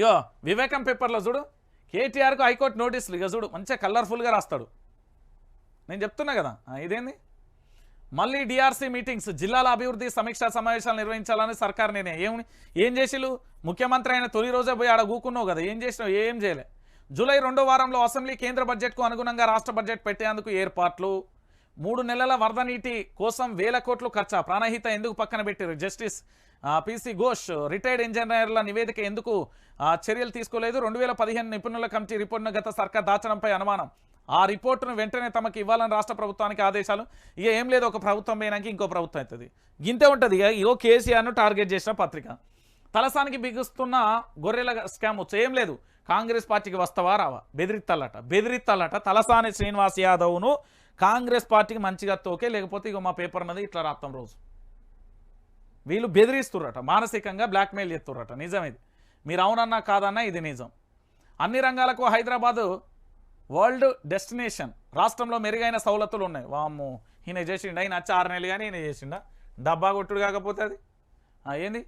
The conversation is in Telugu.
ఇగో వివేకం పేపర్లో చూడు. కేటీఆర్కు హైకోర్టు నోటీసులు. ఇక చూడు మంచిగా కలర్ఫుల్గా రాస్తాడు. నేను చెప్తున్నా కదా. ఇదేంది? మళ్ళీ డిఆర్సీ మీటింగ్స్ జిల్లాల అభివృద్ధి సమీక్షా సమావేశాలు నిర్వహించాలని సర్కార్ నేనే. ఏమి ఏం చేసిలు ముఖ్యమంత్రి అయిన తొలి రోజే పోయి ఆడ కూకున్నావు కదా. ఏం చేసినావు? ఏం చేయలే. జూలై రెండో వారంలో అసెంబ్లీ కేంద్ర బడ్జెట్కు అనుగుణంగా రాష్ట్ర బడ్జెట్ పెట్టేందుకు ఏర్పాట్లు. మూడు నెలల వరద నీటి కోసం వేల కోట్లు ఖర్చు. ప్రాణహిత ఎందుకు పక్కన పెట్టారు జస్టిస్ పిసి ఘోష్ రిటైర్డ్ ఇంజనీర్ల నివేదిక ఎందుకు ఆ, చర్యలు తీసుకోలేదు? రెండు వేల పదిహేను నిపుణుల కమిటీ రిపోర్టును గత సర్కార్ దాచడంపై అనుమానం. ఆ రిపోర్టును వెంటనే తమకు ఇవ్వాలని రాష్ట్ర ప్రభుత్వానికి ఆదేశాలు. ఇక ఏం లేదు ఒక ప్రభుత్వం పోయినాక ఇంకో ప్రభుత్వం అవుతుంది. గింతే ఉంటుంది ఇక ఇగో కేసీఆర్ను టార్గెట్ చేసిన పత్రిక. తలసానికి బిగుస్తున్న గొర్రెల స్కామ్ వచ్చు? ఏం లేదు. కాంగ్రెస్ పార్టీకి వస్తావా రావా? బెదిరిత్తాలట బెదిరిత్తాలట తలసాని శ్రీనివాస్ యాదవ్ను కాంగ్రెస్ పార్టీకి మంచిగా తోకే లేకపోతే ఇక మా పేపర్ అన్నది ఇట్లా రాస్తాం రోజు. వీళ్ళు బెదిరిస్తుర్రట మానసికంగా బ్లాక్మెయిల్ చేస్తుర్రట. నిజం ఇది మీరు అవునన్నా కాదన్నా ఇది నిజం. అన్ని రంగాలకు హైదరాబాదు వరల్డ్ డెస్టినేషన్ రాష్ట్రంలో మెరుగైన సౌలతులు ఉన్నాయి. వాము ఈయన చేసిండా? ఈయన వచ్చి ఆరు నెలలు కానీ ఈయన చేసిండా? డబ్బా కొట్టుడు కాకపోతే అది. ఏంది?